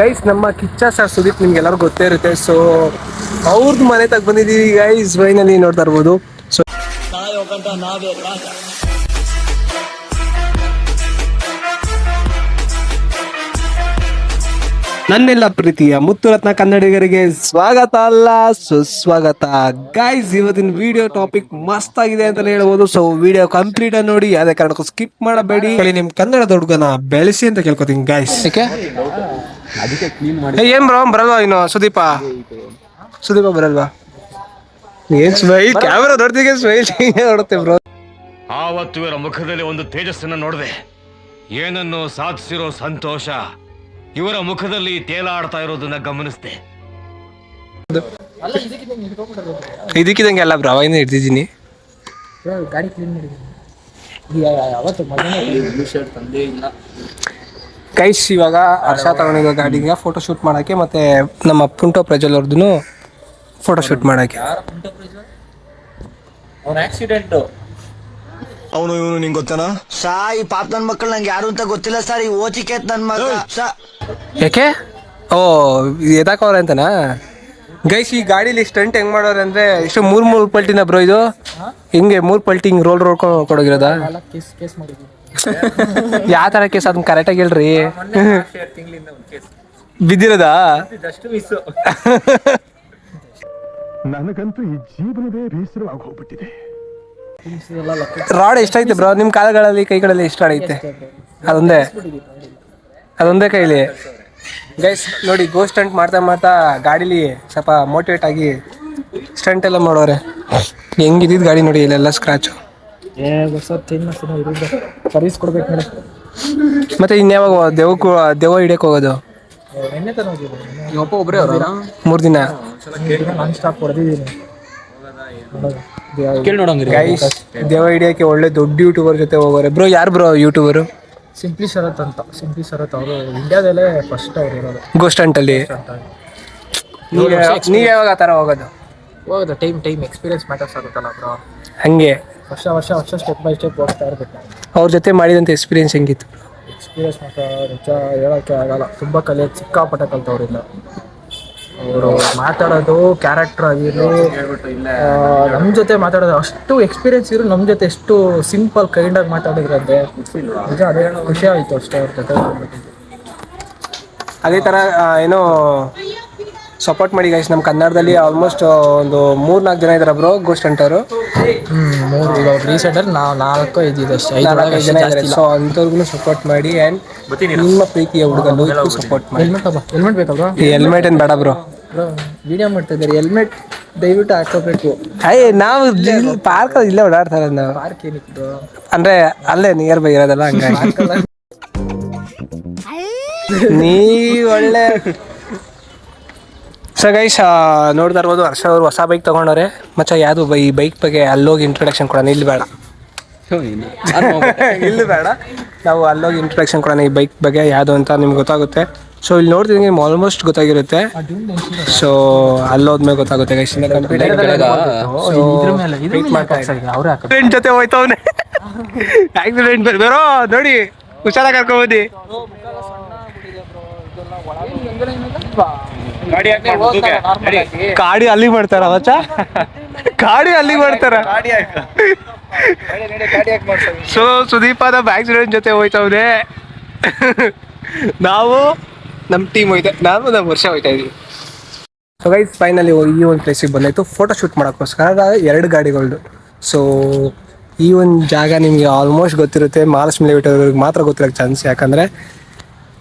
Guys ನಮ್ಮ Kichcha sir Sudeep ನಿಮ್ಗೆ ಎಲ್ಲರೂ ಗೊತ್ತೇ ಇರುತ್ತೆ. ಸೊ ಅವ್ರದ್ದು ಮನೆ ತಗ ಬಂದಿದ್ದೀವಿ ಗೈಸ್ ವೈನಲ್ಲಿ ನೋಡ್ತಾ ಇರ್ಬೋದು. ಸೊ ನನ್ನೆಲ್ಲ ಪ್ರೀತಿಯ ಮುತ್ತುರತ್ನ ಕನ್ನಡಿಗರಿಗೆ ಸ್ವಾಗತ ಅಲ್ಲ ಸುಸ್ವಾಗತ. ಗೈಸ್ ಇವತ್ತಿನ ವಿಡಿಯೋ ಟಾಪಿಕ್ ಮಸ್ತ್ ಆಗಿದೆ ಅಂತ ಹೇಳ್ಬೋದು. ಸೊ ವಿಡಿಯೋ ಕಂಪ್ಲೀಟ್ ಆಗಿ ನೋಡಿ ಯಾವುದೇ ಕಾರಣಕ್ಕೂ ಸ್ಕಿಪ್ ಮಾಡಬೇಡಿ. ನಿಮ್ ಕನ್ನಡದ ಹುಡುಗನ ಬೆಳೆಸಿ ಅಂತ ಕೇಳ್ಕೊತೀನಿ ಗೈಸ್ ಏನ್ ಬ್ರೋ ಬರಲ್ವಾ ಇನ್ನು ಸುದೀಪ? ಸುದೀಪ ಬರಲ್ವಾ? ಏನ್ ಸ್ಮೈಲ್ ಕ್ಯಾಮ್ರಾ ನೋಡ್ತಿಗೆ ಸ್ಮೈಲ್ ನೋಡುತ್ತೆ ಬ್ರೋ ಆವತ್ತು ಇವರ ಮುಖದಲ್ಲಿ ಒಂದು ತೇಜಸ್ಸನ್ನು ನೋಡಿದೆ. ಏನನ್ನು ಸಾಧಿಸಿರೋ ಸಂತೋಷ ಇವರ ಮುಖದಲ್ಲಿ ತೇಲಾಡ್ತಾ ಇರೋದನ್ನ ಗಮನಿಸಿದೆ. ಇದಕ್ಕಿದಂಗೆ ಅಲ್ಲ ಬ್ರೋ ಅವಾಗಿಂದ ಹಿಡ್ದಿದ್ದೀನಿ. ಗಾಡಿ ಕ್ಲೀನ್ ಮಾಡಿದ್ದೀನಿ. ಅವತ್ತು ಬ್ಲೂ ಶರ್ಟ್ ತಂದೇ ಇಲ್ಲ. ಗೈಸ್ ಇವಾಗ ಹರ್ಷ ತಗೊಂಡಿರೋ ಗಾಡಿಗೆ ಫೋಟೋ ಶೂಟ್ ಮಾಡಕ್ಕೆ ಮತ್ತೆ ನಮ್ಮ ಪುಂಟೋ ಪ್ರಜ್ವಲ್ ಅವ್ರದ್ದು ಫೋಟೋ ಶೂಟ್ ಮಾಡಕ್ಕೆ. ಅವ್ನ ಆಕ್ಸಿಡೆಂಟ್ ಅವನು ಇವನು ನಿಂಗೆ ಗೊತ್ತಾನ? ಸಾ ಈ ಪಾಪ ನನ್ ಮಕ್ಕಳು ನಂಗೆ ಯಾರು ಅಂತ ಗೊತ್ತಿಲ್ಲ ಸರ್. ಈ ಓಚಿಕೇತ್ ನನ್ ಮಗ. ಸಾ. ಯಾಕೆ? ಓ ಎದಾಕವ್ರೆ ಅಂತನಾ? ಗೈಸ್ ಈ ಗಾಡಿಲಿ ಸ್ಟಂಟ್ ಹೆಂಗ್ ಮಾಡೋರು ಅಂದ್ರೆ ಇಷ್ಟು ಮೂರ್ ಮೂರ್ ಪಲ್ಟಿನ ಬ್ರೋ ಇದು. ಹಿಂಗೆ ಮೂರ್ ಪಲ್ಟಿ ಹಿಂಗ್ ರೋಲ್ ರೋಲ್ ಕೊಡೋಗಿರೋದಾ? ಕೇಸ್ ಕೇಸ್ ಯಾವ ತರ ಕೇಸ್? ಅದನ್ನ ಕರೆಕ್ಟಾಗಿ ಹೇಳ್ರಿ. ತಿಂಗಳಿಂದ ಒಂದು ಕೇಸ್ ಬಿದ್ದಿರೋದಾ? ನನಗಂತೂ ಈ ಜೀವನವೇ ಬೇಸರವಾಗಿ ಹೋಗ್ಬಿಟ್ಟಿದೆ ರಾಡ್ ಎಷ್ಟೈತೆ ಬ್ರೋ ನಿಮ್ ಕಾಲಗಳಲ್ಲಿ ಕೈಗಳಲ್ಲಿ ಎಷ್ಟು ರಾಡ್ ಐತೆ? ಅದೊಂದೇ? ಅದೊಂದೇ ಕೈಲಿ? ಗೈಸ್ ನೋಡಿ ಗೋ ಸ್ಟಂಟ್ ಮಾಡ್ತಾ ಮಾಡ್ತಾ ಗಾಡಿಲಿ ಸ್ವಲ್ಪ ಮೋಟಿವೇಟ್ ಆಗಿ ಸ್ಟಂಟ್ ಎಲ್ಲ ಮಾಡೋರೆ. ಹೆಂಗಿದ್ದಿದ್ದು ಗಾಡಿ ನೋಡಿ ಇಲ್ಲೆಲ್ಲ ಸ್ಕ್ರಾಚು ಏ ಹೊಸ ಚೇಂಜ್ ಮಾಡ್ತೀನಿ ಇರಿಂದ ಸರ್ವಿಸ್ ಕೊಡ್ಬೇಕು ಮತ್ತೆ ಇನ್ಯಾವಾಗ ದೆವ್ವ ದೇವ ಹಿಡಿಯಕ್ಕೆ ಹೋಗೋದು? ಮೂರ್ ತನ ಹೋಗಿದ್ದೀನಿ ಮೂರು ದಿನ. ದೇವ ಸ್ಟಾಪ್ ಹೊಡೆದಿದ್ದೀನಿ. ಗೈಸ್ ದೇವ ಹಿಡಿಯಕ್ಕೆ ಒಳ್ಳೆ ದೊಡ್ಡ ಯೂಟ್ಯೂಬರ್ ಜೊತೆ ಹೋಗೋರೆ. ಬ್ರೋ ಯಾರು ಬ್ರೋ ಯೂಟ್ಯೂಬರು ಸಿಂಪ್ಲಿ ಶರತ್ ಅಂತ. ಸಿಂಪ್ಲಿ ಶರತ್ ಅವರು ಇಂಡಿಯಾದಲ್ಲೇ ಫಸ್ಟ್ ಅವ್ರು ಇರೋದು. ಗೋಸ್ಟ್ ಅಲ್ಲಿ. ನೀವು ನೀವು ಯಾವಾಗ ಆ ಥರ ಹೋಗೋದು? ಹೋಗೋದು ಟೈಮ್ ಟೈಮ್ ಎಕ್ಸ್ಪೀರಿಯನ್ಸ್ ಮ್ಯಾಟರ್ಸ್ ಆಗುತ್ತಲ್ಲ ಬ್ರೋ. ಹಂಗೆ. ವರ್ಷ ವರ್ಷ ವರ್ಷ ಸ್ಟೆಪ್ ಬೈ ಸ್ಟೆಪ್ ಹೋಗ್ತಾ ಇರಬೇಕು. ಅವ್ರ ಜೊತೆ ಮಾಡಿದಂಥ ಎಕ್ಸ್ಪೀರಿಯನ್ಸ್ ಹೆಂಗಿತ್ತು? ಎಕ್ಸ್ಪೀರಿಯನ್ಸ್ ಮಾತ್ರ ನಿಜ ಹೇಳೋಕ್ಕೆ ಆಗಲ್ಲ. ತುಂಬ ಕಲೆ ಸಿಕ್ಕಾಪಟ್ಟೆ ಕಲ್ತವ್ರಿಂದ ಅವರು ಮಾತಾಡೋದು ಕ್ಯಾರೆಕ್ಟರ್ ಆಗಿರಲಿ ನಮ್ಮ ಜೊತೆ ಮಾತಾಡೋದು ಅಷ್ಟು ಎಕ್ಸ್ಪೀರಿಯನ್ಸ್ ಇರೋ ನಮ್ಮ ಜೊತೆ ಎಷ್ಟು ಸಿಂಪಲ್ ಕೈಂಡಾಗಿ ಮಾತಾಡಿದ್ರಂತೆ ನಿಜ ಅದೇನೋ ಖುಷಿ ಆಯಿತು ಅಷ್ಟೇ ಅವ್ರ ಜೊತೆ. ಅದೇ ಥರ ಏನೋ ಸಪೋರ್ಟ್ ಮಾಡಿ ಗೈಸ್ ನಮ್ಮ ಕನ್ನಡದಲ್ಲಿ ಆಲ್ಮೋಸ್ಟ್ ಒಂದು ಮೂರು ನಾಲ್ಕು ಜನ ಇದ್ದಾರೆ ಬ್ರೋ ಗೋಸ್ಟ್ ಹ್ಞೂ ಮೂರು ಈಗ ರೀಸೆಂಟಲ್ಲಿ ನಾವು ನಾಲ್ಕು ಇದ್ದಿದ್ದು ಅಷ್ಟೇ. ಐದು ನಾಲ್ಕೈದು ಜನ ಇದ್ದಾರೆ ಸೊ ಅಂಥವ್ರಿಗೂ ಸಪೋರ್ಟ್ ಮಾಡಿ ಆ್ಯಂಡ್ ನಿಮ್ಮ ಪ್ರೀತಿಯ ಹುಡುಗ ಲೋಹಿತ್ಗೂ ಸಪೋರ್ಟ್ ಮಾಡಿ. ಹೆಲ್ಮೆಟ್ ಅಪ್ಪ ಹೆಲ್ಮೆಟ್ ಬೇಕಲ್ವಾ? ಈ ಹೆಲ್ಮೆಟ್ ಏನು ಬೇಡ ಬ್ರೋ ವಿಡಿಯೋ ಮಾಡ್ತಾ ಇದ್ದಾರೆ. ಹೆಲ್ಮೆಟ್ ದಯವಿಟ್ಟು ಹಾಕೋಬೇಕು ಅಯ್ಯ ನಾವು ಪಾರ್ಕ್ ಇಲ್ಲೇ ಓಡಾಡ್ತಾರೆ ನಾವು. ಪಾರ್ಕ್ ಏನಿತ್ತು ಅಂದ್ರೆ ಅಲ್ಲೇ ನಿಯರ್ ಬೈ ಇರೋದಲ್ಲ ಹಂಗಾಗಿ. ನೀ ಒಳ್ಳೆ ಸೊ ಗೈಸ್ ನೋಡ್ತಾ ಇರ್ಬೋದು ಹರ್ಷ ಅವರು ಹೊಸ ಬೈಕ್ ತೊಗೊಂಡವ್ರೆ. ಮಚ್ಚ ಯಾವುದು ಬೈ ಈ ಬೈಕ್ ಬಗ್ಗೆ ಅಲ್ಲೋಗಿ ಇಂಟ್ರೊಡಕ್ಷನ್ ಕೊಡೋಣ. ಇಲ್ಲಿ ಬೇಡ. ಇಲ್ಲಿ ಬೇಡ. ನಾವು ಅಲ್ಲೋಗಿ ಇಂಟ್ರೊಡಕ್ಷನ್ ಕೊಡೋಣ ಈ ಬೈಕ್ ಬಗ್ಗೆ ಯಾವುದು ಅಂತ ನಿಮ್ಗೆ ಗೊತ್ತಾಗುತ್ತೆ. ಸೊ ಇಲ್ಲಿ ನೋಡ್ತಿದ್ದೀನಿ ನಿಮ್ಗೆ ಆಲ್ಮೋಸ್ಟ್ ಗೊತ್ತಾಗಿರುತ್ತೆ. ಸೊ ಅಲ್ಲೋದ್ಮೇಲೆ ಗೊತ್ತಾಗುತ್ತೆ ಗೈಸ್ ಆಕ್ಸಿಡೆಂಟ್ ಜೊತೆ ಹೋಯ್ತವನೆ ಆಕ್ಸಿಡೆಂಟ್ ಬರೋ ನೋಡಿ ಹುಷಾರಾಗಿ ಕರ್ಕೊಂಬೋದಿ ಗಾಡಿ ಅಲ್ಲಿ ಮಾಡ್ತಾರ ಅವಚ ಗಾಡಿ ಅಲ್ಲಿ ಮಾಡ್ತಾರ? ಸೊ ಬ್ಯಾಕ್ ಆಕ್ಸಿಡೆಂಟ್ ಜೊತೆ ಹೋಯ್ತವ್ನೆ. ನಾವು ನಮ್ಮ ಟೀಮ್ ಹೋಯ್ತಾ ನಾವು ನಮ್ಮ ವರ್ಷ ಹೋಯ್ತಾ ಇದೀವಿ. ಸೊ ಗೈಸ್ ಫೈನಲಿ ಈ ಒಂದು ಪ್ಲೇಸಿಗೆ ಬಂದಾಯ್ತು. ಫೋಟೋ ಶೂಟ್ ಮಾಡೋಕ್ಕೋಸ್ಕರ ಎರಡು ಗಾಡಿಗಳದ್ದು ಸೊ ಈ ಒಂದು ಜಾಗ ನಿಮಗೆ ಆಲ್ಮೋಸ್ಟ್ ಗೊತ್ತಿರುತ್ತೆ. ಮಹಾಲಕ್ಷ್ಮಿ ಲೇಔಟ್ ಮಾತ್ರ ಗೊತ್ತಿರೋಕ್ಕೆ ಚಾನ್ಸ್ ಯಾಕಂದರೆ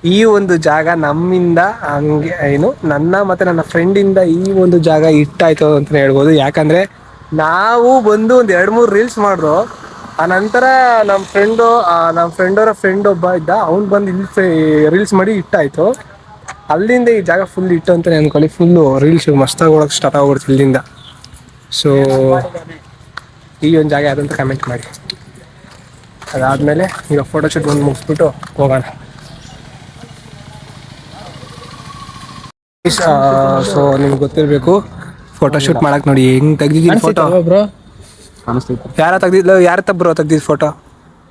ಈ ಒಂದು ಜಾಗ ನಮ್ಮಿಂದ ಹಂಗೆ, ಏನು, ನನ್ನ ಮತ್ತು ನನ್ನ ಫ್ರೆಂಡಿಂದ ಈ ಒಂದು ಜಾಗ ಇಟ್ಟಾಯ್ತು ಅಂತಲೇ ಹೇಳ್ಬೋದು. ಯಾಕಂದರೆ ನಾವು ಬಂದು ಒಂದು ಎರಡು ಮೂರು ರೀಲ್ಸ್ ಮಾಡಿದ್ರು. ಆ ನಂತರ ನಮ್ಮ ಫ್ರೆಂಡು ನಮ್ಮ ಫ್ರೆಂಡವರ ಫ್ರೆಂಡ್ ಒಬ್ಬ ಇದ್ದ, ಅವ್ನು ಬಂದು ಇಲ್ಲಿ ರೀಲ್ಸ್ ಮಾಡಿ ಇಟ್ಟಾಯ್ತು ಅಲ್ಲಿಂದ ಈ ಜಾಗ ಫುಲ್ ಇಟ್ಟು ಅಂತಲೇ ಅನ್ಕೊಳ್ಳಿ. ಫುಲ್ಲು ರೀಲ್ಸ್ ಮಸ್ತಾಗಿ ಹೋಗಕ್ಕೆ ಸ್ಟಾರ್ಟ್ ಆಗ್ಬಿಡ್ತು ಇಲ್ಲಿಂದ. ಸೊ ಈ ಒಂದು ಜಾಗ ಯಾವ್ದಂತ ಕಮೆಂಟ್ ಮಾಡಿ. ಅದಾದಮೇಲೆ ಈಗ ಫೋಟೋ ಶೂಟ್ ಒಂದು ಮುಗಿಸ್ಬಿಟ್ಟು ಹೋಗೋಣ. ಸೊ ನಿಮ್ಗೆ ಗೊತ್ತಿರಬೇಕು ಫೋಟೋ ಶೂಟ್ ಮಾಡಕ್ ನೋಡಿ ಹೆಂಗ್ ತೆಗ್ದಿದ್ದೀನಿ ಫೋಟೋ ಬ್ರೋ? ಯಾರ ತೆಗ್ದಿದ್ಲು ಯಾರ ತಬ್ಬರು ತೆಗ್ದಿದ್ ಫೋಟೋ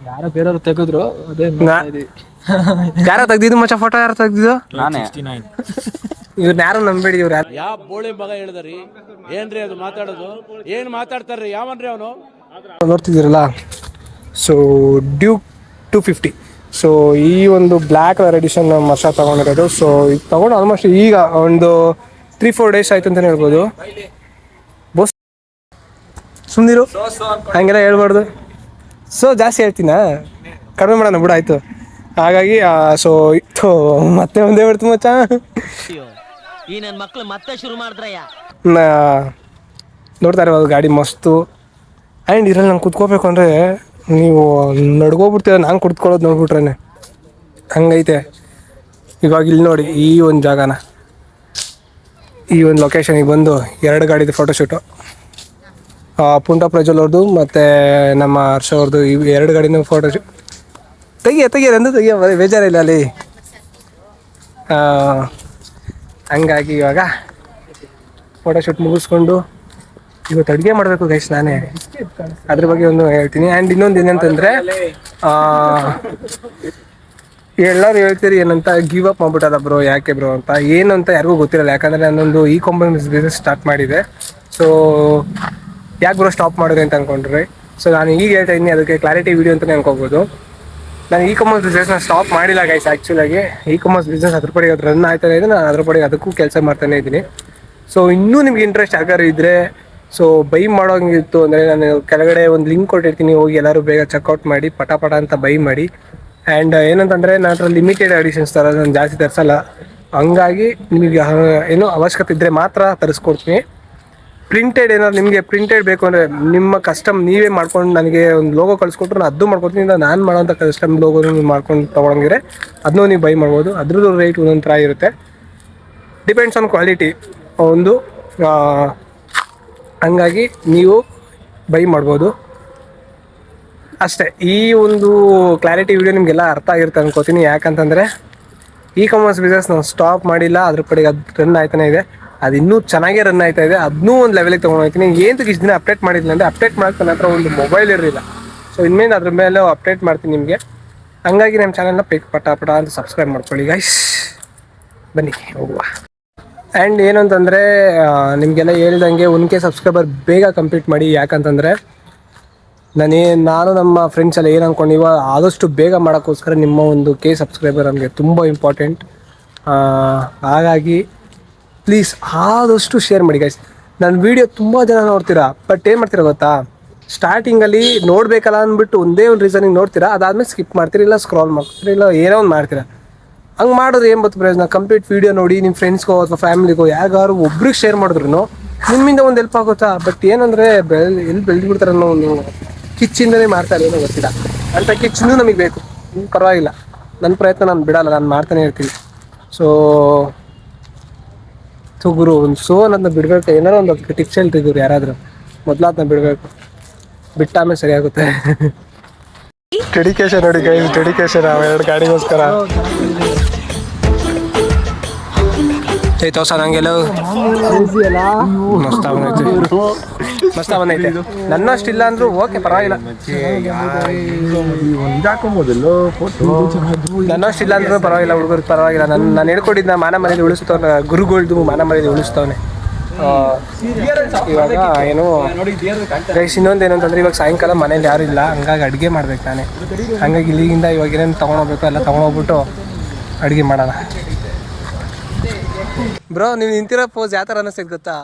ಯಾರೋ ಬೇರೆಯವ್ರು ತೆಗೆದ್ರು ಅದೇ ನಾ- ಯಾರ ತೆಗ್ದಿದ್ದು ಮಚ್ಚ ಫೋಟೋ ಯಾರು ತೆಗ್ದಿದ್ದು? ಇವ್ರನ್ನ ಯಾರು ನಂಬೇಡಿ ಇವ್ರು ಯಾರು ಯಾವ ಬೋಳಿ ಮಗ ಹೇಳಿದ್ರಿ? ಏನ್ರಿ ಅದು ಮಾತಾಡೋದು? ಏನ್ ಮಾತಾಡ್ತಾರ್ರಿ? ಯಾವನ್ರಿ ಅವನು? ನೋಡ್ತಿದ್ದೀರಲ್ಲ so Duke two fifty so ಈ ಒಂದು ಬ್ಲ್ಯಾಕ್ ಕಲರ್ ಎಡಿಷನ್ ಮಸ ತೊಗೊಂಡಿರೋದು. ಸೊ ಇದು ತೊಗೊಂಡು ಆಲ್ಮೋಸ್ಟ್ ಈಗ ಒಂದು ತ್ರೀ ಫೋರ್ ಡೇಸ್ ಆಯ್ತು ಅಂತಲೇ ಹೇಳ್ಬೋದು. ಬೋಸ್ ಸುಮ್ಮನಿರು ಹಂಗೆಲ್ಲ ಹೇಳ್ಬಾರ್ದು. ಸೊ ಜಾಸ್ತಿ ಹೇಳ್ತೀನಾ? ಕಡಿಮೆ ಮಾಡೋಣ ಬಿಡ ಆಯಿತು. ಹಾಗಾಗಿ ಸೊ ಇತ್ತು ಮತ್ತೆ ಒಂದೇ ಬಿಡ್ತು ಮಚ್ಚ. ಈ ನನ್ನ ಮಕ್ಕಳು ಮತ್ತೆ ಶುರು ಮಾಡಿದ್ರಯ್ಯ. ನೋಡ್ತಾ ಇರ್ಬೋದು ಗಾಡಿ ಮಸ್ತು. ಆ್ಯಂಡ್ ಇದ್ರಲ್ಲಿ ನಂಗೆ ಕುತ್ಕೋಬೇಕು ಅಂದರೆ ನೀವು ನಡ್ಕೋಬಿಡ್ತೀರ ನಾನು ಕುತ್ಕೊಳ್ಳೋದು ನೋಡ್ಬಿಟ್ರೇನೆ. ಹಂಗೈತೆ. ಇವಾಗ ಇಲ್ಲಿ ನೋಡಿ, ಈ ಒಂದು ಜಾಗನ. ಈ ಒಂದು ಲೊಕೇಶನಿಗೆ ಬಂದು ಎರಡು ಗಾಡಿದು ಫೋಟೋಶೂಟು ಪುಂಟ ಪ್ರಜ್ವಲ್ ಅವ್ರದ್ದು ಮತ್ತು ನಮ್ಮ ಹರ್ಷ ಅವ್ರದ್ದು ಇವು ಎರಡು ಗಾಡಿನೂ ಫೋಟೋ ತೆಗಿಯ ತೆಗಿಯ ಅಂದ್ರೆ ತೆಗಿಯ ಬೇಜಾರಿಲ್ಲ ಅಲ್ಲಿ. ಹಂಗಾಗಿ ಇವಾಗ ಫೋಟೋಶೂಟ್ ಮುಗಿಸ್ಕೊಂಡು ಇವತ್ತು ಅಡುಗೆ ಮಾಡಬೇಕು ಗೈಸ್ ನಾನೇ. ಅದ್ರ ಬಗ್ಗೆ ಒಂದು ಹೇಳ್ತೀನಿ. ಆ್ಯಂಡ್ ಇನ್ನೊಂದು ಏನಂತಂದರೆ ಎಲ್ಲರೂ ಹೇಳ್ತೀರಿ ಏನಂತ ಗಿವ್ ಅಪ್ ಮಾಡ್ಬಿಟ್ಟದ ಬ್ರೋ ಯಾಕೆ ಬ್ರೋ ಅಂತ. ಏನು ಅಂತ ಯಾರಿಗೂ ಗೊತ್ತಿರಲ್ಲ. ಯಾಕಂದರೆ ನಾನೊಂದು ಇ ಕಾಮರ್ಸ್ ಬಿಸ್ನೆಸ್ ಸ್ಟಾರ್ಟ್ ಮಾಡಿದೆ. ಸೊ ಯಾಕೆ ಬ್ರೋ ಸ್ಟಾಪ್ ಮಾಡಿದೆ ಅಂತ ಅನ್ಕೊಂಡ್ರಿ? ಸೊ ನಾನು ಈಗ ಹೇಳ್ತಾ ಇದ್ದೀನಿ, ಅದಕ್ಕೆ ಕ್ಲಾರಿಟಿ ವಿಡಿಯೋ ಅಂತಲೇ ಅನ್ಕೋಬೋದು ನಾನು ಇ ಕಾಮರ್ಸ್ ಬಿಸ್ನೆಸ್ನ ಸ್ಟಾಪ್ ಮಾಡಿಲ್ಲ ಗೈಸ್ ಆ್ಯಕ್ಚುಲಾಗಿ ಇ ಕಾಮರ್ಸ್ ಬಿಸ್ನೆಸ್ ಅದ್ರ ಪಡೆಗೆ ಅದು ರನ್ ಆಗ್ತಾನೆ ಇದೆ. ನಾನು ಅದ್ರ ಪಡೆಗೆ ಅದಕ್ಕೂ ಕೆಲಸ ಮಾಡ್ತಾನೆ ಇದ್ದೀನಿ. ಸೊ ಇನ್ನೂ ನಿಮ್ಗೆ ಇಂಟ್ರೆಸ್ಟ್ ಯಾಕಾದ್ರೂ ಇದ್ದರೆ ಸೊ ಬೈ ಮಾಡೋಂಗಿತ್ತು ಅಂದರೆ ನಾನು ಕೆಳಗಡೆ ಒಂದು ಲಿಂಕ್ ಕೊಟ್ಟಿರ್ತೀನಿ, ಹೋಗಿ ಎಲ್ಲರೂ ಬೇಗ ಚೆಕ್ಔಟ್ ಮಾಡಿ ಪಟ ಪಟ ಅಂತ ಬೈ ಮಾಡಿ. ಆ್ಯಂಡ್ ಏನಂತಂದರೆ ನಾನು ಲಿಮಿಟೆಡ್ ಎಡಿಷನ್ಸ್ ಥರ ನಾನು ಜಾಸ್ತಿ ತರಿಸಲ್ಲ. ಹಂಗಾಗಿ ನಿಮಗೆ ಏನು ಅವಶ್ಯಕತೆ ಇದ್ದರೆ ಮಾತ್ರ ತರಿಸ್ಕೊಡ್ತೀನಿ. ಪ್ರಿಂಟೆಡ್ ಏನಾದ್ರು ನಿಮಗೆ ಪ್ರಿಂಟೆಡ್ ಬೇಕು ಅಂದರೆ ನಿಮ್ಮ ಕಸ್ಟಮ್ ನೀವೇ ಮಾಡ್ಕೊಂಡು ನನಗೆ ಒಂದು ಲೋಗೋ ಕಳಿಸ್ಕೊಟ್ರು ನಾನು ಅದು ಮಾಡ್ಕೊಡ್ತೀನಿ. ಇಲ್ಲ ನಾನು ಮಾಡೋಂಥ ಕಸ್ಟಮ್ ಲೋಗೋ ನೀವು ಮಾಡ್ಕೊಂಡು ತೊಗೊಳಂಗಿದ್ರೆ ಅದನ್ನೂ ನೀವು ಬೈ ಮಾಡ್ಬೋದು. ಅದ್ರದ್ದು ರೇಟ್ ಒಂದೊಂದು ಥರ ಇರುತ್ತೆ. ಡಿಪೆಂಡ್ಸ್ ಆನ್ ಕ್ವಾಲಿಟಿ ಒಂದು ಹಂಗಾಗಿ ನೀವು ಬೈ ಮಾಡ್ಬೋದು. ಅಷ್ಟೇ, ಈ ಒಂದು ಕ್ಲಾರಿಟಿ ವಿಡಿಯೋ ನಿಮಗೆಲ್ಲ ಅರ್ಥ ಆಗಿರುತ್ತೆ ಅನ್ಕೋತೀನಿ. ಯಾಕಂತಂದರೆ ಇ ಕಾಮರ್ಸ್ ಬಿಸ್ನೆಸ್ ನಾವು ಸ್ಟಾಪ್ ಮಾಡಿಲ್ಲ, ಅದ್ರ ಕಡೆಗೆ ಅದು ರನ್ ಆಯ್ತಾನೆ ಇದೆ. ಅದು ಇನ್ನೂ ಚೆನ್ನಾಗೇ ರನ್ ಆಯ್ತಾ ಇದೆ. ಅದನ್ನೂ ಒಂದು ಲೆವೆಲಿಗೆ ತೊಗೊಂಡೋಗ್ತೀನಿ ಏನಕ್ಕೆ ಇಷ್ಟು ದಿನ ಅಪ್ಡೇಟ್ ಮಾಡಿಲ್ಲ ಅಂದರೆ ಅಪ್ಡೇಟ್ ನನ್ನ ಹತ್ರ ಒಂದು ಮೊಬೈಲ್ ಇರಲಿಲ್ಲ. ಸೊ ಇನ್ಮೇಲೆ ಅದ್ರ ಮೇಲೆ ಅಪ್ಡೇಟ್ ಮಾಡ್ತೀನಿ ನಿಮಗೆ. ಹಂಗಾಗಿ ನಮ್ಮ ಚಾನಲ್ನ ಪಿಕ್ ಪಟ ಪಟ ಅಂತ ಸಬ್ಸ್ಕ್ರೈಬ್ ಮಾಡ್ಕೊಳ್ಳಿ ಗೈಸ್ ಬನ್ನಿ, ಹೋಗುವ. ಆ್ಯಂಡ್ ಏನು ಅಂತಂದರೆ ನಿಮಗೆಲ್ಲ ಹೇಳ್ದಂಗೆ ಒನ್ ಕೆ ಸಬ್ಸ್ಕ್ರೈಬರ್ ಬೇಗ ಕಂಪ್ಲೀಟ್ ಮಾಡಿ. ಯಾಕಂತಂದರೆ, ನಾನೇ, ನಾನು ನಮ್ಮ ಫ್ರೆಂಡ್ಸ್ ಎಲ್ಲ ಏನು ಅಂದ್ಕೊಂಡಿವ ಆದಷ್ಟು ಬೇಗ ಮಾಡೋಕ್ಕೋಸ್ಕರ ನಿಮ್ಮ ಒಂದು ಕೆ ಸಬ್ಸ್ಕ್ರೈಬರ್ ನಮಗೆ ತುಂಬ ಇಂಪಾರ್ಟೆಂಟ್ ಹಾಗಾಗಿ ಪ್ಲೀಸ್ ಆದಷ್ಟು ಶೇರ್ ಮಾಡಿ ಗೈಸ್ ನನ್ನ ವೀಡಿಯೋ ತುಂಬ ಜನ ನೋಡ್ತೀರಾ ಬಟ್ ಏನು ಮಾಡ್ತೀರಾ ಗೊತ್ತಾ? ಸ್ಟಾರ್ಟಿಂಗಲ್ಲಿ ನೋಡಬೇಕಲ್ಲ ಅಂದ್ಬಿಟ್ಟು ಒಂದೇ ಒಂದು ರೀಸನಿಗೆ ನೋಡ್ತೀರಾ? ಅದಾದಮೇಲೆ ಸ್ಕಿಪ್ ಮಾಡ್ತೀರಿ ಇಲ್ಲ ಸ್ಕ್ರಾಲ್ ಮಾಡ್ತೀರಿ? ಇಲ್ಲ ಏನೋ ಒಂದು ಮಾಡ್ತೀರಾ? ಹಂಗೆ ಮಾಡಿದ್ರೆ ಏನು ಬತ್ತು ಪ್ರಯೋಜನ? ಕಂಪ್ಲೀಟ್ ವೀಡಿಯೋ ನೋಡಿ ನಿಮ್ಮ ಫ್ರೆಂಡ್ಸ್ಗೋ ಅಥವಾ ಫ್ಯಾಮಿಲಿಗೋ ಯಾರು ಒಬ್ರಿಗೆ ಶೇರ್ ಮಾಡಿದ್ರು ನಿಮ್ಮಿಂದ ಒಂದು ಹೆಲ್ಪ್ ಆಗುತ್ತಾ? ಬಟ್ ಏನಂದರೆ ಬೆಳ್ ಎಲ್ಲಿ ಬೆಳೆದ್ಬಿಡ್ತಾರೆ ಅನ್ನೋ ಒಂದು ಕಿಚ್ಚಿಂದನೇ ಮಾಡ್ತಾರೆ ಏನೋ ಗೊತ್ತಿಲ್ಲ. ಅಂತ ಕಿಚ್ಚು ನಮಗೆ ಬೇಕು. ಪರವಾಗಿಲ್ಲ. ನನ್ನ ಪ್ರಯತ್ನ ನಾನು ಬಿಡಲ್ಲ ನಾನು ಮಾಡ್ತಾನೆ ಇರ್ತೀನಿ. ಸೊ ತುಗುರು ಗುರು ಒಂದು ಸೋ ಅದನ್ನ ಬಿಡಬೇಕು. ಏನಾರೋ ಒಂದು ಅದಕ್ಕೆ ಟಿಪ್ಸ್ ಹೇಳ್ತಿದ್ರು ಯಾರಾದರೂ. ಮೊದಲು ಅದನ್ನ ಬಿಡಬೇಕು. ಬಿಟ್ಟ ಆಮೇಲೆ ಸರಿಯಾಗುತ್ತೆ ಡೆಡಿಕೇಶನ್ ನೋಡಿ ಗೈಸ್ ಡೆಡಿಕೇಶನ್ ಎರಡು ಗಾಡಿಗೋಸ್ಕರ. ಏ ತೋರ್ಸ ನಂಗೆಲ್ಲ ಮಸ್ತ ಬಂದೈತೆ ಮಸ್ತ ಬಂದೈತೆ ನನ್ನಷ್ಟಿಲ್ಲ ಅಂದ್ರೂ ಓಕೆ ಪರವಾಗಿಲ್ಲ ನನ್ನಷ್ಟಿಲ್ಲ ಅಂದ್ರೂ ಪರವಾಗಿಲ್ಲ ಹುಡುಗರು ಪರವಾಗಿಲ್ಲ ನನ್ನ ನಾನು ಹೇಳ್ಕೊಟ್ಟಿದ್ದ ಮಾನ ಮರ್ಯಾದೆ ಉಳಿಸ್ತವನ ಗುರುಗಳ್ದು ಮಾನ ಮರ್ಯಾದೆ ಉಳಿಸ್ತವನೆ ಇವಾಗ, ಏನು ಗೈಸ್ ಇನ್ನೊಂದು ಏನು ಅಂತಂದ್ರೆ ಇವಾಗ ಸಾಯಂಕಾಲ ಮನೇಲಿ ಯಾರು ಇಲ್ಲ. ಹಂಗಾಗಿ ಅಡುಗೆ ಮಾಡ್ಬೇಕು ನಾನೇ. ಹಂಗಾಗಿ ಇಲ್ಲಿಗಿಂದ ಇವಾಗ ಏನೇನು ತೊಗೊಂಡೋಗ್ಬೇಕು ಎಲ್ಲ ತೊಗೊಂಡೋಗ್ಬಿಟ್ಟು ಅಡುಗೆ ಮಾಡೋಣ. ಬ್ರೋ ನೀವು ನಿಂತಿರೋ ಪೋಸ್ ಯಾವ ಥರ ಅನ್ನಿಸ್ತೈತೆ ಗೊತ್ತಾ?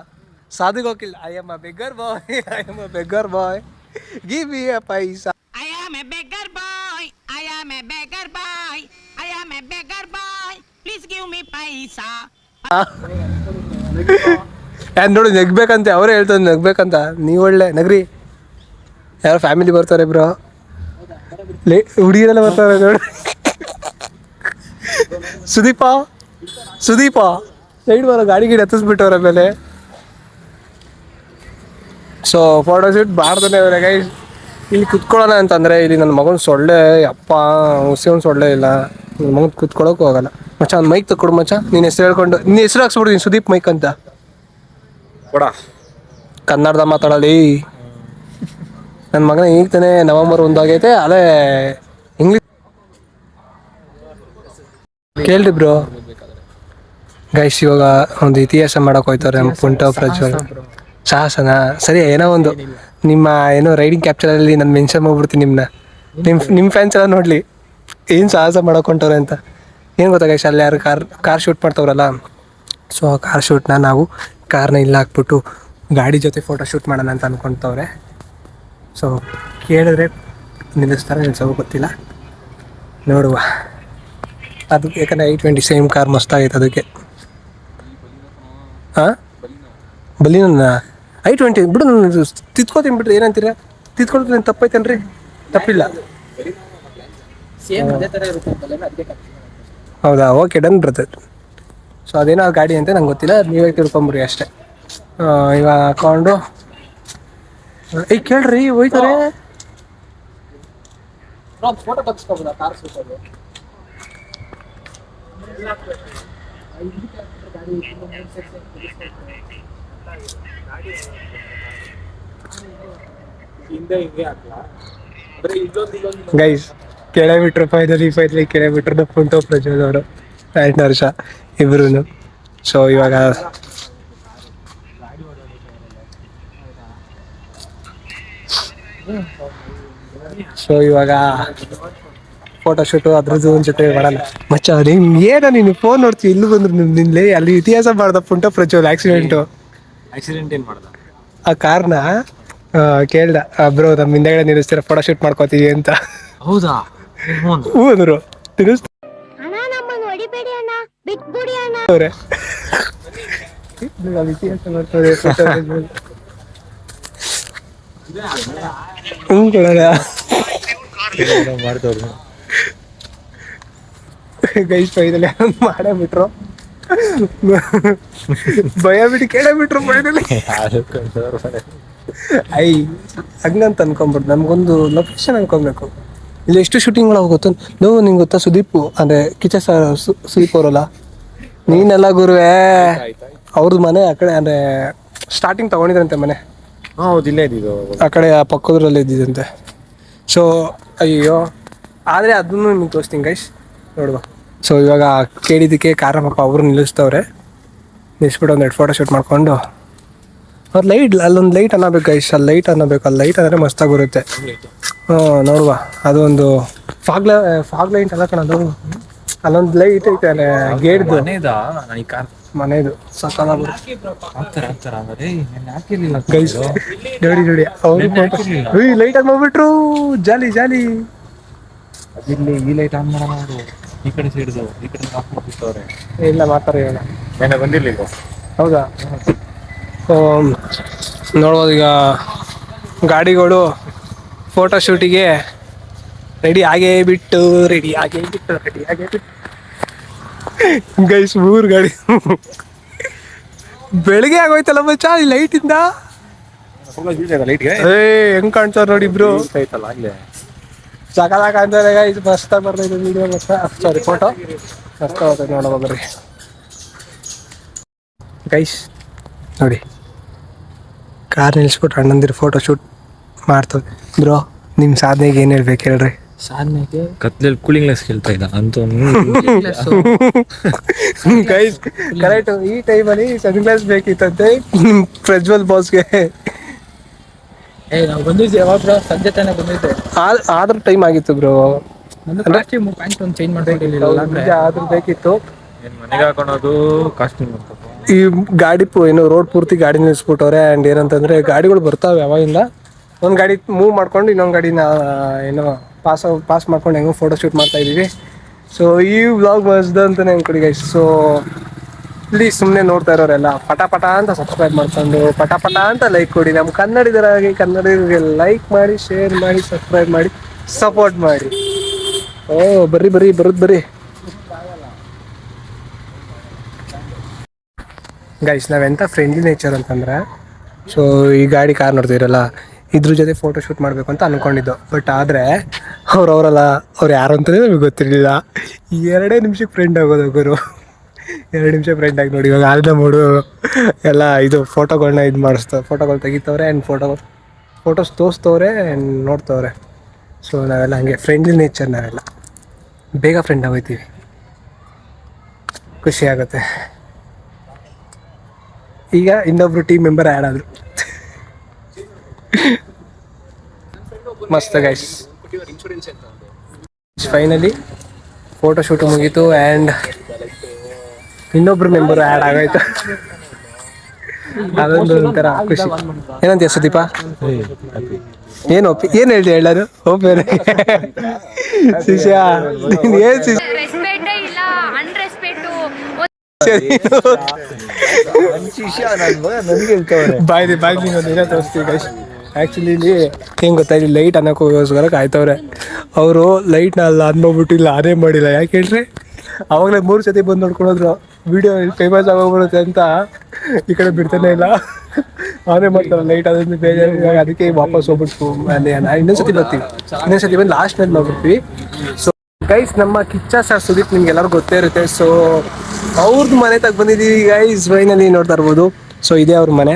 ಸಾಧುಗೆ ಹೋಗಿಲ್ಲ I am a beggar boy I am a beggar boy give be a paisa I am a beggar boy I am a beggar boy I am a beggar boy please give me paisa. ಯಾರು ನೋಡು ನಗ್ಬೇಕಂತೆ ಅವರೇ ಹೇಳ್ತಾರೆ ನಗ್ಬೇಕಂತ. ನೀವು ಒಳ್ಳೆ ನಗ್ರಿ. ಯಾರೋ family ಬರ್ತಾರೆ bro ಲೇ ಹುಡುಗಿರೆಲ್ಲ ಬರ್ತಾರೆ ನೋಡಿ. ಸುದೀಪ ಸುದೀಪ. ಸೈಡ್ ಬರೋ ಗಾಡಿ ಗಿಡ ಹತ್ತಿಸ್ಬಿಟ್ಟವ್ರ ಮೇಲೆ ಸೊ ಫೋಟೋ ಶೂಟ್ ಅವರೇ ಗೈ ಇಲ್ಲಿ ಕುತ್ಕೊಳ್ಳೋಣ ಅಂತಂದರೆ ಇಲ್ಲಿ ನನ್ನ ಮಗನ ಸೊಳ್ಳೆ ಅಪ್ಪ ಹುಸಿ ಸೊಳ್ಳೆ ಇಲ್ಲ. ನನ್ನ ಮಗನ ಕುತ್ಕೊಳ್ಳೋಕೆ ಹೋಗಲ್ಲ. ಮಚ್ಚ ಒಂದು ಮೈಕ್ ತಕೊಡು ಮಚ್ಚ. ನೀನು ಹೆಸರು ಹೇಳ್ಕೊಂಡು ನಿನ್ನ ಹೆಸರು ಹಾಕ್ಸ್ಬಿಡ್ತೀನಿ ಸುದೀಪ್ ಮೈಕ್ ಅಂತ. ಕನ್ನಡದ ಮಾತಾಡಲಿ. ನನ್ನ ಮಗನ ಈಗ ತಾನೇ ನವಂಬರ್ ಒಂದಾಗೈತೆ ಅದೇ ಇಂಗ್ಲೀಷ್ ಕೇಳ್ರಿ ಬ್ರೋ ಗೈಸ್ ಇವಾಗ ಒಂದು ಇತಿಹಾಸ ಮಾಡಕ್ ಹೋಯ್ತಾರೆ ನಮ್ಮ ಪುಂಟೋ ಪ್ರಜ್ವಲ್ ಸಾಹಸನ? ಸರಿ ಏನೋ ಒಂದು ನಿಮ್ಮ ಏನೋ ರೈಡಿಂಗ್ ಕ್ಯಾಪ್ಚರಲ್ಲಿ ನಾನು ಮೆನ್ಷನ್ ಮಾಡ್ಬಿಡ್ತೀನಿ ನಿಮ್ಮನ್ನ ನಿಮ್ಮ ನಿಮ್ಮ ಫ್ಯಾನ್ಸ್ ಎಲ್ಲ ನೋಡಲಿ. ಏನು ಸಾಹಸ ಮಾಡಕ್ ಹೊಂಟವ್ರೆ ಅಂತ. ಏನು ಗೊತ್ತಾ ಗೈಸ್ ಅಲ್ಲಿ ಯಾರು ಕಾರ್ ಕಾರ್ ಶೂಟ್ ಮಾಡ್ತವ್ರಲ್ಲ? ಸೊ ಆ ಕಾರ್ ಶೂಟ್ನ ನಾವು ಕಾರ್ನ ಇಲ್ಲ ಹಾಕ್ಬಿಟ್ಟು ಗಾಡಿ ಜೊತೆ ಫೋಟೋ ಶೂಟ್ ಮಾಡೋಣ ಅಂತ ಅನ್ಕೊತವ್ರೆ. ಸೊ ಕೇಳಿದ್ರೆ ನಿಲ್ಲಿಸ್ತಾರೆ ನಿಲ್ಸೋ ಗೊತ್ತಿಲ್ಲ. ನೋಡುವ. ಅದು ಯಾಕಂದರೆ ಐ ಟ್ವೆಂಟಿ ಸೇಮ್ ಕಾರ್ ಮಸ್ತಾಗೈತೆ ಅದಕ್ಕೆ. ಹಾಂ? ಬಲಿನ ಐ ಟ್ವೆಂಟಿ ಬಿಡು ನಾನು ತಿತ್ಕೋತೀನಿ ಬಿಡ್ರಿ ಏನಂತೀರ? ತಿತ್ಕೊಳ್ತೀನಿ ತಪ್ಪೈತೇನ್ರಿ? ತಪ್ಪಿಲ್ಲ. ಹೌದಾ? ಓಕೆ ಡನ್ ಬರ್ತದೆ ಸೊ ಅದೇನೋ ಗಾಡಿ ಅಂತ ನಂಗೆ ಗೊತ್ತಿಲ್ಲ ನೀವೇ ತಿಳ್ಕೊಂಬ್ರಿ ಅಷ್ಟೇ. ಇವಾಗ ಹಾಕೊಂಡು ಏಯ್ ಕೇಳ್ರಿ ಹೋಯ್ತಾರೆ. ಫೋಟೋ ಸೂಟಲ್ಲಿ ಹಿಂದೆ ಹಿಂಗೆ ಹಾಕ್ಲಾ? ಬರೀ ಇಲ್ಲೊಂದು ಇಲ್ಲೊಂದು ಗೈಸ್ ಕೆಳಗೆ ಬಿಟ್ರು ಫೈನಲಿ ಪ್ರಜ್ವಲ್ ಅವರು ಆ್ಯಂಡ್ ಹರ್ಷ ಇಬ್ರು ಸೊ ಇವಾಗ ಸೊ ಇವಾಗ ಫೋಟೋ ಶೂಟು ಅದ್ರದ್ದು ಒಂದು ಜೊತೆ ಮಾಡೋಣ ಮಚ್ಚ ನಿನ್ ಏನ ನೀನು ಫೋನ್ ನೋಡ್ತೀವಿ ಇಲ್ಲಿ ಬಂದ್ರು ನಿಮ್ ನಿನ್ಲೆ ಅಲ್ಲಿ ಇತಿಹಾಸ ಮಾಡ್ದ ಪುಂಟ ಪ್ರಜ್ವಲ್ ಆಕ್ಸಿಡೆಂಟು ಆಕ್ಸಿಡೆಂಟ್ ಏನು ಮಾಡ್ದ? ಆ ಕಾರ್ನ ಕೇಳ್ದ ಬ್ರೋ ನಮ್ಮ ಹಿಂದೆಗಡೆ ನಿಲ್ಲಿಸ್ತೀರ ಫೋಟೋ ಶೂಟ್ ಮಾಡ್ಕೋತೀವಿ ಅಂತ. ಹೌದಾ? ಹ್ಞೂ ಅಂದ್ರು. ಹ್ಞೂ ಕೊಡೋಣ. ಗೈಸ್ ಫೈನಲಿ ಮಾಡೇ ಬಿಟ್ರು. ಭಯ ಬಿಡಿ ಕೇಳೇ ಬಿಟ್ರು ಫೈನಲಿ ಐ ಹಂಗಂತ ಅನ್ಕೊಂಬಿಟ್ಟು ನಮ್ಗೊಂದು ಲೊಕೇಶನ್ ಅನ್ಕೊಬೇಕು. ಇಲ್ಲಿ ಎಷ್ಟು ಶೂಟಿಂಗ್ಗಳು ಗೊತ್ತು ನೋವು ನಿಂಗೆ ಗೊತ್ತಾ ಸುದೀಪ್? ಅಂದ್ರೆ ಕಿಚ ಸರ್ ಸುದೀಪ್ ಅವರಲ್ಲ? ನೀನೆಲ್ಲ ಗುರುವೇ. ಅವ್ರದ್ದು ಮನೆ ಆ ಕಡೆ ಅಂದ್ರೆ ಸ್ಟಾರ್ಟಿಂಗ್ ತಗೊಂಡಿದ್ರಂತೆ ಮನೆ. ಹೌದು ಇಲ್ಲೇ ಇದ್ದಿದ್ದು. ಆ ಕಡೆ ಆ ಪಕ್ಕದ್ರಲ್ಲಿ ಇದ್ದಿದ್ದಂತೆ. ಸೊ ಅಯ್ಯೋ. ಆದರೆ ಅದನ್ನು ನಿಮ್ಗೆ ತೋರಿಸ್ತೀನಿ ಗೈಸ್ ನೋಡುವ. ಸೊ ಇವಾಗ ಕೇಳಿದ್ದಕ್ಕೆ ಕಾರ ಪಾಪ ಅವರು ನಿಲ್ಲಿಸ್ತವ್ರೆ ನಿಲ್ಲಿಸ್ಬಿಟ್ಟು ಒಂದು ಎರಡು ಫೋಟೋ ಶೂಟ್ ಮಾಡ್ಕೊಂಡು. ಅವ್ರು ಲೈಟ್ ಅಲ್ಲೊಂದು ಲೈಟ್ ಅನ್ನಬೇಕು ಗೈಸ್ ಅಲ್ಲಿ ಲೈಟ್ ಅನ್ನಬೇಕು. ಅಲ್ಲಿ ಲೈಟ್ ಅಂದರೆ ಮಸ್ತಾಗಿ ಬರುತ್ತೆ ಹ್ಞೂ ನೋಡುವ. ಅದು ಒಂದು ಫಾಗ್ ಫಾಗ್ ಲೈಟ್ ಅಲ್ಲ ಕಣದು ಅಲ್ಲೊಂದು ಲೈಟ್ ಐತೆ ಗೇಟ್ ಗೇಟ್ದು. ಮನೆದು? ಸಕ್ಕದಾಗ ಗೈಸ್ ನೋಡಿ ನೋಡಿ. ಅವರು ಲೈಟ್ ಆಗಿ ಮಾಡ್ಬಿಟ್ರು. ಜಾಲಿ ಜಾಲಿ. ಇಲ್ಲಿ ಈ ಲೈಟ್ ಆನ್ ಮಾಡೋಣ ಅವರು ಈ ಕಡೆ ಸೈಡ್ದು ಈ ಕಡೆ ಆಫ್ ಮಾಡ್ಬಿಟ್ಟವ್ರೆ ಇಲ್ಲ ಮಾತಾಡ ಹೇಳ. ನೆನೆ ಬಂದಿರಲಿಲ್ಲ ಹೌದಾ? ಸೊ ನೋಡ್ಬೋದು ಈಗ ಗಾಡಿಗಳು ಫೋಟೋ ಶೂಟಿಗೆ ರೆಡಿ ಆಗೇ ಬಿಟ್ಟು ರೆಡಿ ಆಗೇ ಬಿಟ್ಟು ರೆಡಿ ಆಗೇ ಬಿಟ್ಟು. ಗೈಸ್ ಮೂರು ಗಾಡಿ. ಬೆಳಿಗ್ಗೆ ಆಗೋಯ್ತಲ್ಲ ಮಚ್ಚ ಈ ಲೈಟಿಂದ ಲೈಟ್ಗೆ ಏ ಹೆಂಗ್ ಕಾಣ್ತಾರ ನೋಡಿ ಇಬ್ರು. ಐತಲ್ಲ ಆಗ್ಲೇ. ಸಕಲ ಇದು ಫಸ್ಟ್ ಮಸ್ತಾಗಿ ಬರ್ತೈತೆ ವಿಡಿಯೋ ಮಸ್ತ ಸಾರಿ ಫೋಟೋ ಮಸ್ತ ಬರ್ತೈತೆ ನೋಡೋಣ ಬರ್ರಿ ಗೈಸ್ ನೋಡಿ. ಕಾರ್ ನಿಲ್ಸ್ಬಿಟ್ಟು ಅಣ್ಣಂದಿರು ಫೋಟೋ ಶೂಟ್ ಮಾಡ್ತದೆ ಬ್ರೋ ನಿಮ್ಮ ಸಾಧನೆಗೆ ಏನು ಹೇಳ್ಬೇಕು ಹೇಳ್ರಿ? ಸಾಧನೆಗೆ? ಕತ್ಲಲ್ಲಿ ಕೂಲಿಂಗ್ ಗ್ಲಾಸ್ ಕೇಳ್ತಾ ಇದ್ದ. ಅಂತ ಗೈಸ್ ಕರೆಕ್ಟ್ ಈ ಟೈಮಲ್ಲಿ ಸನ್ ಗ್ಲಾಸ್ ಬೇಕಿತ್ತಂತೆ. ನಿಮ್ಮ ಪ್ರಜ್ವಲ್ ಬಾಸ್ಗೆ ಏ ನಾವು ಬಂದಿದ್ದೆ ಯಾವಾಗ ಸಂಜೆ ತಾನೇ ಬಂದಿದ್ದೆ. ಆದ್ರೂ ಟೈಮ್ ಆಗಿತ್ತು ಬ್ರೋ ನಂದು ಕಾಸ್ಟ್ಯೂಮ್ ಪ್ಯಾಂಟ್ ಒಂದು ಚೇಂಜ್ ಮಾಡ್ಬೇಕಿಲ್ಲ ಆದ್ರೂ ಬೇಕಿತ್ತು? ಏನ್ ಮನೆಗೆ ಹಾಕೊಳೋದು ಕಾಸ್ಟ್ಯೂಮ್ ಈ ಗಾಡಿ ಪು ಏನು ರೋಡ್ ಪೂರ್ತಿ ಗಾಡಿ ನಿಲ್ಲಿಸ್ಬಿಟ್ಟವ್ರೆ ಆ್ಯಂಡ್ ಏನಂತಂದ್ರೆ ಗಾಡಿಗಳು ಬರ್ತಾವೆ ಯಾವಾಗಿಂದ? ಒಂದು ಗಾಡಿ ಮೂವ್ ಮಾಡ್ಕೊಂಡು ಇನ್ನೊಂದು ಗಾಡಿನ ಏನೋ ಪಾಸ್ ಪಾಸ್ ಮಾಡ್ಕೊಂಡು ಹೆಂಗೋ ಫೋಟೋ ಶೂಟ್ ಮಾಡ್ತಾ ಇದೀವಿ ಸೊ ಈ ವ್ಲಾಗ್ ಮಸ್ದ ಅಂತಾನೆ ಅನ್ಕೊಡಿ ಗೈಸ್ ಸೊ ಪ್ಲೀಸ್ ಸುಮ್ಮನೆ ನೋಡ್ತಾ ಇರೋರೆಲ್ಲ ಪಟ ಪಟ ಅಂತ ಸಬ್ಸ್ಕ್ರೈಬ್ ಮಾಡ್ಕೊಂಡು ಪಟ ಅಂತ ಲೈಕ್ ಕೊಡಿ. ನಮ್ಮ ಕನ್ನಡಿಗರಾಗಿ ಕನ್ನಡಿಗರಿಗೆ ಲೈಕ್ ಮಾಡಿ ಶೇರ್ ಮಾಡಿ ಸಬ್ಸ್ಕ್ರೈಬ್ ಮಾಡಿ ಸಪೋರ್ಟ್ ಮಾಡಿ. ಓ, ಬರ್ರಿ ಬರ್ರಿ, ಬರೋದು ಬರ್ರಿ. ಗೈಸ್ ನಾವೆಂತ ಫ್ರೆಂಡ್ಲಿ ನೇಚರ್ ಅಂತಂದ್ರೆ ಸೊ ಈ ಗಾಡಿ ಕಾರ್ ನೋಡ್ತಿದ್ರಲ್ಲ, ಇದ್ರ ಜೊತೆ ಫೋಟೋ ಶೂಟ್ ಮಾಡಬೇಕು ಅಂತ ಅನ್ಕೊಂಡಿದ್ದು. ಬಟ್ ಆದರೆ, ಅವ್ರು ಅವರಲ್ಲ, ಅವ್ರು ಯಾರು ಅಂತಲೇ ನಮಗೆ ಗೊತ್ತಿರಲಿಲ್ಲ. ಎರಡೇ ನಿಮಿಷಕ್ಕೆ ಫ್ರೆಂಡ್ ಆಗೋದು ಗುರು. ಎರಡು ನಿಮಿಷ ಫ್ರೆಂಡ್ ಆಗಿ ನೋಡಿ, ಇವಾಗ ಆಲ್ದ ಮೂಡು ಎಲ್ಲ ಇದು ಫೋಟೋಗಳನ್ನ ಇದು ಮಾಡಿಸ್ತಾ ಫೋಟೋಗಳು ತೆಗಿತವ್ರೆ ಆ್ಯಂಡ್ ಫೋಟೋ ಫೋಟೋಸ್ ತೋರಿಸ್ತವ್ರೆ ಆ್ಯಂಡ್ ನೋಡ್ತವ್ರೆ. ಸೊ ನಾವೆಲ್ಲ ಹಂಗೆ ಫ್ರೆಂಡ್ಲಿ ನೇಚರ್ ನಾವೆಲ್ಲ. ಬೇಗ ಫ್ರೆಂಡ್ ಆಗೋಯ್ತೀವಿ. ಖುಷಿ ಆಗುತ್ತೆ. ಈಗ ಇನ್ನೊಬ್ರು ಟೀಮ್ ಮೆಂಬರ್ ಆ್ಯಡ್ ಆದ್ರು. ಮಸ್ತ್ ಗೈಸ್ ಫೈನಲಿ ಫೋಟೋ ಶೂಟ್ ಮುಗೀತು ಆ್ಯಂಡ್ ಇನ್ನೊಬ್ರು ಮೆಂಬರ್ ಆ್ಯಡ್ ಆಗೋಯ್ತು. ಅದೊಂದು ಒಂಥರ ಖುಷಿ. ಏನಂತೀಯ ಸುದೀಪ? ಏನು ಒಪ್ಪಿ ಏನು ಹೇಳ್ತಿ ಹೇಳೋದು? ಒಪ್ಪೇನೆ ಶಿಷ್ಯ ಏನು ಶಿಷ್ಯ? ರೆಸ್ಪೆಕ್ಟ್ ಇಲ್ಲ ಅನ್ರೆಸ್ಪೆಕ್ಟು ಬಾಯ್ಲಿ ಬಾಯ್ಲಿ ಒಂದು ಏನೋ ತೋರಿಸ್ತೀವಿ ಗೈಸ್ ಆ್ಯಕ್ಚುಲಿ ಇಲ್ಲಿ ಹೆಂಗೆ ಗೊತ್ತಾ ಇಲ್ಲಿ ಲೈಟ್ ಅನ್ನೋಕ್ಕೋಸ್ಕರ ಕಾಯ್ತವ್ರೆ. ಅವರು ಲೈಟ್ನ ಅಲ್ಲ ಅನ್ಬೋಗ್ಬಿಟ್ಟು ಇಲ್ಲ ಅದೇ ಮಾಡಿಲ್ಲ ಯಾಕೆ ಹೇಳ್ರಿ? ಅವಾಗಲೇ ಮೂರು ಸತಿ ಬಂದು ನೋಡ್ಕೊಂಡೋದ್ರು ವಿಡಿಯೋ ಫೇಮಸ್ ಆಗೋಗ್ಬಿಡುತ್ತೆ ಅಂತ ಈ ಕಡೆ ಬಿಡ್ತಾನೆ ಇಲ್ಲ. ಅವನೇ ಮಾಡ್ತಾರೆ ಲೈಟ್ ಅದೊಂದು ಬೇಜಾರು ಅದಕ್ಕೆ ವಾಪಸ್ ಹೋಗ್ಬಿಟ್ಟು ಇನ್ನೊಂದ್ಸತಿ ಬರ್ತೀವಿ ಇನ್ನೊಂದ್ಸತಿ ಬಂದು ಲಾಸ್ಟ್ ಟೈಮ್ ನೋಡ್ಬಿಡ್ತೀವಿ ಸೊ ಗೈಸ್ ನಮ್ಮ ಕಿಚ್ಚ ಸರ್ ಸುದೀಪ್ ನಿಮ್ಗೆ ಎಲ್ಲರೂ ಗೊತ್ತೇ ಇರುತ್ತೆ. ಸೊ ಅವ್ರದ್ದು ಮನೆ ತಗ ಬಂದಿದ್ದೀವಿ ಗೈಸ್ ಫೈನಲಿ ನೋಡ್ತಾ ಇರ್ಬೋದು. ಸೊ ಇದೇ ಅವ್ರ ಮನೆ.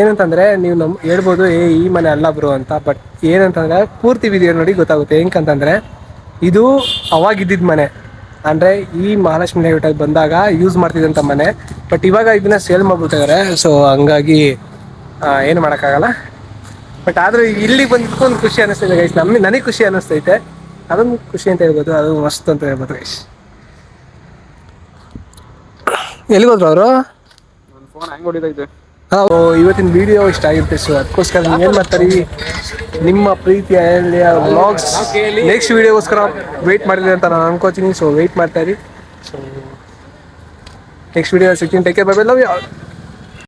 ಏನಂತಂದ್ರೆ ನೀವು ನಮ್ ಹೇಳ್ಬೋದು, ಏ, ಈ ಮನೆ ಅಲ್ಲ ಬ್ರೋ ಅಂತ. ಬಟ್ ಏನಂತಂದ್ರೆ ಪೂರ್ತಿ ವಿಡಿಯೋ ನೋಡಿ ಗೊತ್ತಾಗುತ್ತೆ. ಹೆಂಗಂತಂದ್ರೆ ಇದು ಅವಾಗಿದ್ದಿದ್ದ ಮನೆ. ಅಂದರೆ ಈ ಮಹಾಲಕ್ಷ್ಮಿ ಲೇಔಟಲ್ಲಿ ಬಂದಾಗ ಯೂಸ್ ಮಾಡ್ತಿದ್ದಂಥ ಮನೆ. ಬಟ್ ಇವಾಗ ಇದನ್ನ ಸೇಲ್ ಮಾಡ್ಬಿಟ್ಟಿದ್ದಾರೆ. ಸೊ ಹಂಗಾಗಿ ಏನು ಮಾಡೋಕ್ಕಾಗಲ್ಲ. ಬಟ್ ಆದ್ರೆ ಇಲ್ಲಿ ಬಂದಿದ್ದಕ್ಕೂ ಒಂದು ಖುಷಿ ಅನಿಸ್ತೈತೆ ಗೈಸ್ ನಮಗೆ, ನನಗೆ ಖುಷಿ ಅನಿಸ್ತೈತೆ. ಅದೊಂದು ಖುಷಿ ಅಂತ ಹೇಳ್ಬೋದು. ಅದು ಮಸ್ತ್ ಅಂತ ಹೇಳ್ಬೋದು ಗೈಸ್ ಎಲ್ಲಿಗೆ ಹೋದ್ರು ಅವರು? ಇವತ್ತಿನ ವಿಡಿಯೋ ಇಷ್ಟ ಆಗಿರುತ್ತೆ ಸೊ ಅದಕ್ಕೋಸ್ಕರ ನೀವು ಏನು ಮಾಡ್ತಾರೆ? ನಿಮ್ಮ ಪ್ರೀತಿಯ ವ್ಲಾಗ್ಸ್ ನೆಕ್ಸ್ಟ್ ವಿಡಿಯೋಗೋಸ್ಕರ ವೆಯ್ಟ್ ಮಾಡಿದ್ರೆ ಅಂತ ನಾನು ಅನ್ಕೋತೀನಿ. ಸೊ ವೆಯ್ಟ್ ಮಾಡ್ತಾ ಇರಿ. ಸೊ ನೆಕ್ಸ್ಟ್ ವಿಡಿಯೋ ಸಿಗ್ತೀನಿ take bye bye love you